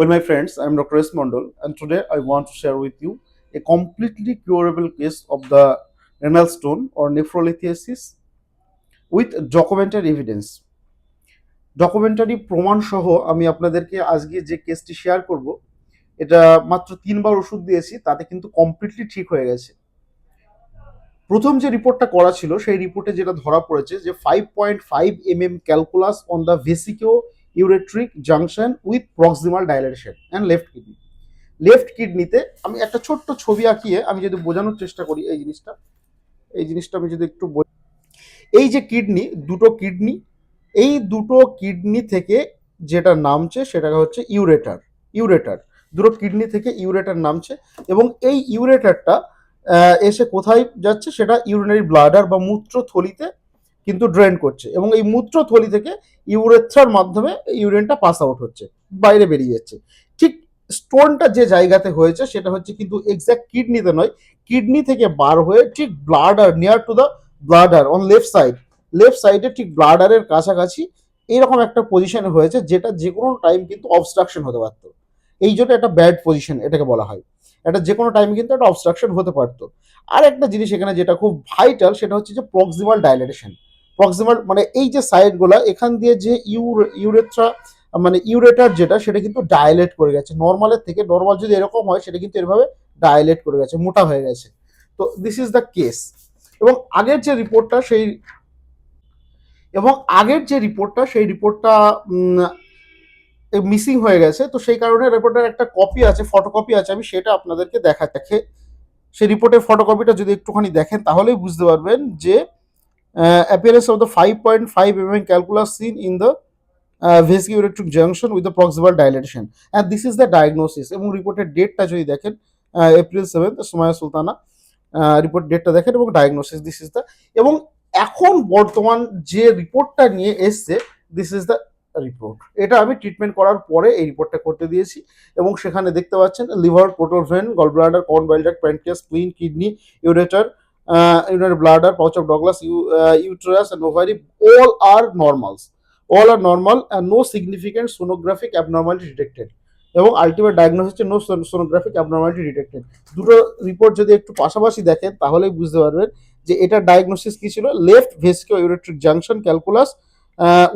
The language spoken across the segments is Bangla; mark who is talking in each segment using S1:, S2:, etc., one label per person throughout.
S1: Well, my friends, I'm Dr. S. Mondal, and today I want to share with you a completely curable case of the renal stone or nephrolithiasis with documented evidence. Documentary প্রমাণ সহ আমি আপনাদেরকে আজকে যে কেসটি শেয়ার করব এটা মাত্র তিনবার ওষুধ দিয়েছি তাতে কিন্তু কমপ্লিটলি ঠিক হয়ে গেছে প্রথম যে রিপোর্টটা করা ছিল সেই রিপোর্টে যেটা ধরা পড়েছে যে five point five M M calculus on the vesico ureteric junction with proximal dilation and left kidney. Left কিডনিতে আমি একটা ছোট্ট ছবি আঁকিয়ে আমি যদি বোঝানোর চেষ্টা করি এই জিনিসটা এই জিনিসটা আমি যদি একটু এই যে কিডনি, দুটো কিডনি, এই দুটো কিডনি থেকে যেটা নামছে সেটা হচ্ছে ইউরেটার ইউরেটার। দুটো কিডনি থেকে ইউরেটার নামছে এবং এই ইউরেটারটা এসে কোথায় যাচ্ছে? সেটা ইউরিনারি ব্লাডার বা মূত্রথলিতে কিন্তু ড্রেন করছে এবং এই মূত্রথলি থেকে ইউরেথ্রার মাধ্যমে ইউরিনটা পাস আউট হচ্ছে, বাইরে বেরিয়ে যাচ্ছে। ঠিক স্টোনটা যে জায়গাতে হয়েছে সেটা হচ্ছে কিন্তু এক্স্যাক্ট কিডনিতে নয় কিডনি থেকে বার হয়ে ঠিক bladder near to the bladder on left side left সাইডে ঠিক ব্লাডারের কাছাকাছি এরকম একটা পজিশন হয়েছে যেটা যে কোনো টাইম কিন্তু অবস্ট্রাকশন হতে পারতো। এই জন্য একটা ব্যাড পজিশন এটাকে বলা হয়। এটা যে কোনো টাইম কিন্তু একটা অবস্ট্রাকশন হতে পারতো। আর একটা জিনিস এখানে যেটা খুব ভাইটাল সেটা হচ্ছে যে প্রক্সিমাল ডাইলেটেশন প্রক্সিমাল মানে এই যে সাইডগুলো এখান দিয়ে যে ইউর ইউরেথ্রা মানে ইউরেটার যেটা, সেটা কিন্তু ডাইলেট করে গেছে। নর্মালের থেকে নর্মাল যদি এরকম হয়, সেটা কিন্তু এরভাবে ডাইলেট করে গেছে, মোটা হয়ে গেছে। তো দিস ইজ দ্য কেস এবং আগের যে রিপোর্টটা সেই এবং আগের যে রিপোর্টটা সেই রিপোর্টটা মিসিং হয়ে গেছে। তো সেই কারণে রিপোর্টের একটা কপি আছে ফটোকপি আছে, আমি সেটা আপনাদেরকে দেখা দেখে, সেই রিপোর্টের ফটোকপিটা যদি একটুখানি দেখেন, তাহলেই বুঝতে পারবেন যে the five point five M M calculus seen in the vesicoureteric junction with the proximal dilatation and this is the diagnosis এবং রিপোর্টের ডেটটা যদি দেখেন April seventh Somaya Sultana report ডেটটা দেখেন এবং ডায়াগনোসিস দিস ইজ দ্য এবং এখন বর্তমান যে রিপোর্টটা নিয়ে এসছে দিস ইজ দ্য রিপোর্ট এটা আমি ট্রিটমেন্ট করার পরে এই রিপোর্টটা করতে দিয়েছি। এবং সেখানে দেখতে পাচ্ছেন liver portal vein gall bladder corn builder pancreas spleen kidney ureter urinary bladder pouch of Douglas uterus and ovary all are normals all are normal and no significant sonographic abnormality detected এবং আলটিমেট ডায়াগনোস হচ্ছে নো সোনোগ্রাফিক অ্যাবনর্মালিটি ডিটেক্টেড দুটো রিপোর্ট যদি একটু পাশাপাশি দেখেন, তাহলেই বুঝতে পারবেন যে এটা ডায়াগনোসিস কি ছিল? Left vesico ureteric junction calculus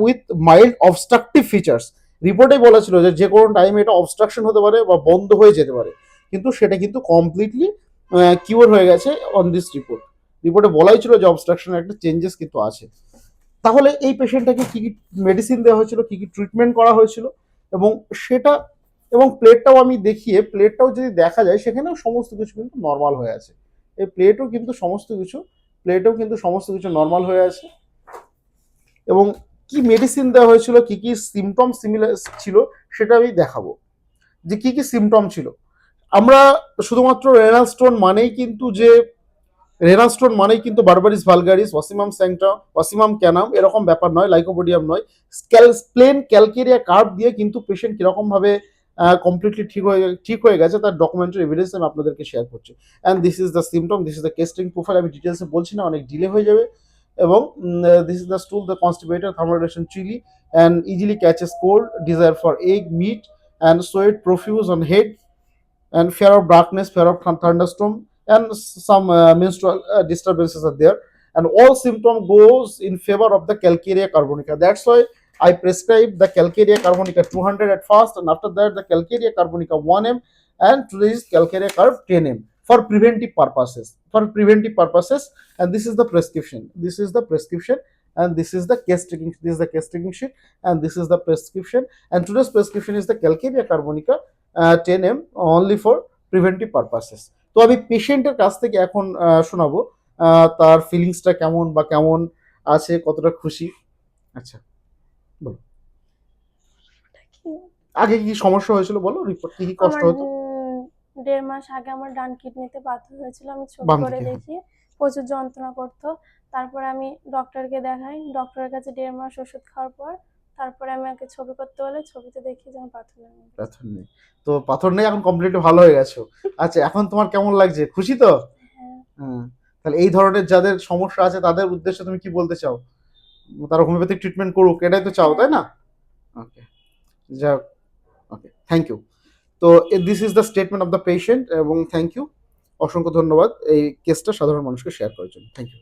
S1: with mild obstructive features রিপোর্টে বলা ছিল যে যে কোনো টাইমে এটা অবস্ট্রাকশন হতে পারে বা বন্ধ হয়ে যেতে পারে। কিন্তু সেটা কিন্তু কমপ্লিটলি কিওর হয়ে গেছে অন দিস রিপোর্ট রিপোর্টে বলাই ছিল যে অবস্ট্রাকশনের একটা চেঞ্জেস কিন্তু আছে। তাহলে এই পেশেন্টটাকে কী কী মেডিসিন দেওয়া হয়েছিল, কী কী ট্রিটমেন্ট করা হয়েছিল? এবং সেটা, এবং প্লেটটাও আমি দেখিয়ে প্লেটটাও যদি দেখা যায়, সেখানেও সমস্ত কিছু কিন্তু নর্মাল হয়ে আছে। এই প্লেটও কিন্তু সমস্ত কিছু প্লেটেও কিন্তু সমস্ত কিছু নর্মাল হয়ে আছে। এবং কি মেডিসিন দেওয়া হয়েছিল, কি কি সিমটম সিমিলার ছিল, সেটা আমি দেখাবো। যে কি কি সিমটম ছিল। আমরা শুধুমাত্র রেনাল স্টোন মানেই কিন্তু যে রেনাল স্টোন মানেই কিন্তু বারবারিস ভালগারিস ওয়াসিমাম স্যাংটা ওয়াসিমাম ক্যানাম এরকম ব্যাপার নয় লাইকোপোডিয়াম নয়। স্ক্যাল প্লেন ক্যালকেরিয়া কার্ভ দিয়ে কিন্তু পেশেন্ট কীরকম ভাবে কমপ্লিটলি ঠিক হয়ে ঠিক হয়ে গেছে, তার ডকুমেন্টারি এভিডেন্স আমি আপনাদেরকে শেয়ার করছি। And this is the symptom this is the case taking profile আমি ডিটেলসে বলছি না, অনেক ডিলে হয়ে যাবে। এবং this is the stool the constipated থার্মোডেশন chilly and easily catches cold desire for egg meat and sweat profuse on head and fear of darkness, fear of thunderstorm, and some uh, menstrual uh, disturbances are there. And all symptom goes in favor of the calcarea carbonica. That's why I prescribe the calcarea carbonica 200 at first, and after that the calcarea carbonica 1m, and today's calcarea carb 10m for preventive purposes. For preventive purposes, and this is the prescription. This is the prescription. And this is the case taking. This is the case taking sheet, and this is the prescription. And today's prescription is the calcarea carbonica ten M only for preventive purposes তো আমি পেশেন্টের কাছ থেকে এখন শোনাবো তার ফিলিংসটা কেমন বা কেমন আছে কতটা খুশি। আচ্ছা বলো। আগে কি সমস্যা হয়েছিল বলো? রিপোর্ট কি কি কষ্ট হতো?
S2: দেড় মাস আগে আমার ডান কিডনিতে পাথর হয়েছিল আমি
S1: বাম
S2: করে। দেখি প্রচুর যন্ত্রণা করতো। তারপর আমি ডক্টরকে দেখাই ডক্টরের কাছে দেড় মাস ওষুধ খাওয়ার পর তারপরে আমি ওকে ছবি করতে বলে ছবিতে দেখি যে আমার পাথর নেই।
S1: পাথর নেই। তো পাথর নেই এখন কমপ্লিটলি ভালো হয়ে গেছো। আচ্ছা এখন তোমার কেমন লাগছে? খুশি তো?
S2: হ্যাঁ।
S1: হ্যাঁ তাহলে এই ধরনের যাদের সমস্যা আছে তাদের উদ্দেশ্যে তুমি কি বলতে চাও? তারা হোমিওপ্যাথিক ট্রিটমেন্ট করুক এটাই তো চাও তাই না? ওকে যাক ওকে থ্যাংক ইউ তো this is the statement of the patient এবং থ্যাংক ইউ অসংখ্য ধন্যবাদ। এই কেসটা সাধারণ মানুষকে শেয়ার করার জন্য। Thank you